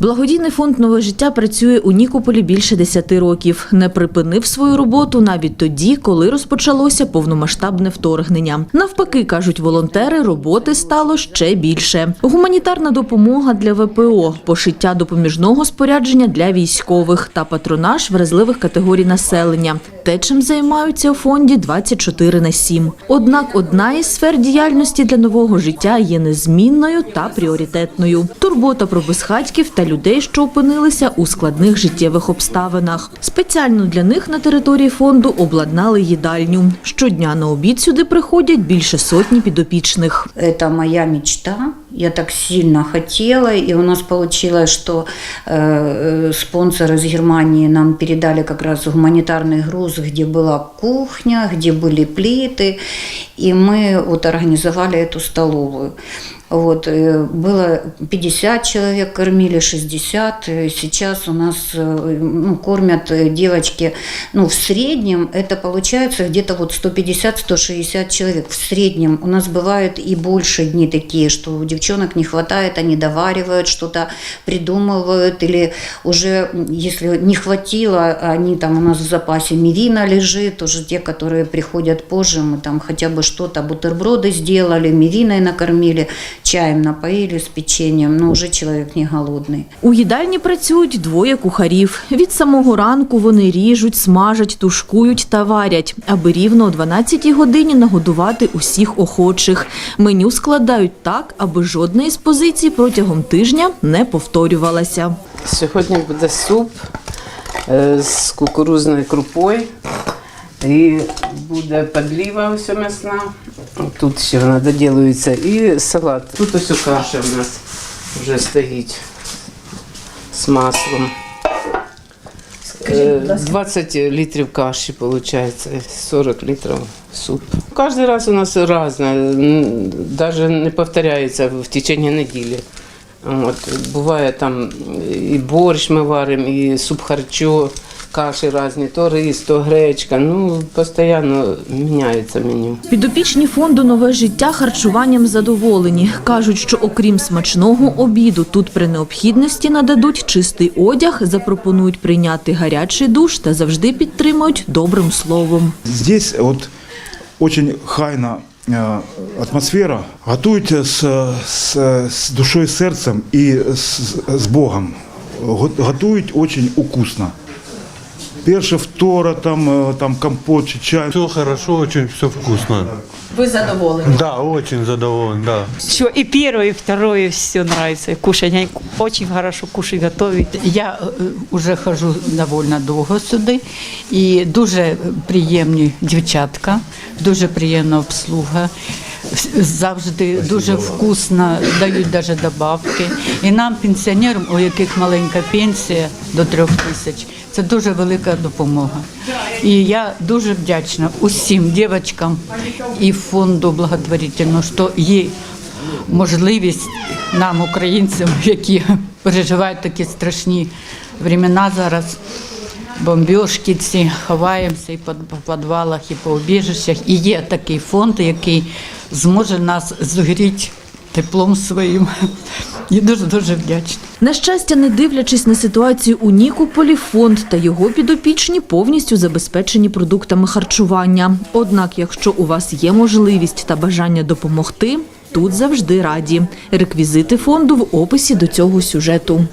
Благодійний фонд Нове життя працює у Нікополі більше 10 років. Не припинив свою роботу навіть тоді, коли розпочалося повномасштабне вторгнення. Навпаки, кажуть волонтери, роботи стало ще більше. Гуманітарна допомога для ВПО, пошиття допоміжного спорядження для військових та патронаж вразливих категорій населення. Те, чим займаються у фонді 24 на 7. Однак одна із сфер діяльності для нового життя є незмінною та пріоритетною. Турбота про безхатьків та людей, що опинилися у складних життєвих обставинах. Спеціально для них на території фонду обладнали їдальню. Щодня на обід сюди приходять більше сотні підопічних. Это моя мечта. Я так сильно хотела, и у нас получилось, что э, э, спонсоры из Германии нам передали как раз гуманитарный груз, где была кухня, где были плиты, и мы вот организовали эту столовую. Вот, э, было 50 человек, кормили 60. э, Сейчас у нас э, ну, кормят девочки, ну, в среднем это получается где-то вот 150-160 человек. В среднем у нас бывают и больше дни такие, что у девчонок не хватает, они доваривают что-то, придумывают, или уже, если не хватило, они там у нас в запасе мивина лежит, уже те, которые приходят позже, мы там хотя бы что-то, бутерброды сделали, мивиной накормили, чаем напоили с печеньем, но уже человек не голодный. У їдальні працюють двоє кухарів. Від самого ранку вони ріжуть, смажать, тушкують та варять, аби рівно о 12-й годині нагодувати усіх охочих. Меню складають так, аби жодна із позицій протягом тижня не повторювалася. Сьогодні буде суп е, з кукурузною крупою. І буде подліва ось м'ясна. Тут ще вона доділується. І салат. Тут ось каша в нас вже стоїть з маслом. Е, 20 літрів каші виходить, 40 літрів суп. Кожен раз у нас різне, навіть не повторяється в течение неділі. От, буває там і борщ ми варимо, і суп харчо, каші різні, то рис, то гречка. Ну, постійно міняється меню. Підопічні фонду Нове життя харчуванням задоволені. Кажуть, що окрім смачного обіду, тут при необхідності нададуть чистий одяг, запропонують прийняти гарячий душ та завжди підтримують добрим словом. Здесь вот очень хайна э, атмосфера. Готують с, с, с душой, сердцем и с, с Богом. Готують очень вкусно. Перше, вторе, там, э, там компот, чи чай. Все хорошо, очень все вкусно. Ви задоволені? Да, очень задоволен, да. Все, и первое, и второе все нравится. Кушать, они очень хорошо кушать, готовить. Я е, вже хожу довольно довго сюди, і дуже приємні дівчатка, дуже приємна обслуга. Завжди дуже вкусно дають навіть добавки. І нам, пенсіонерам, у яких маленька пенсія до трьох тисяч, це дуже велика допомога. І я дуже вдячна усім дівчаткам і фонду благотворительного, що є можливість нам, українцям, які переживають такі страшні времена зараз. Бомбіжки ці ховаємося і по підвалах, і по убіжищах. І є такий фонд, який зможе нас зігріти теплом своїм. І дуже дуже вдячна. На щастя, не дивлячись на ситуацію у Нікополі, фонд та його підопічні повністю забезпечені продуктами харчування. Однак, якщо у вас є можливість та бажання допомогти, тут завжди раді. Реквізити фонду в описі до цього сюжету.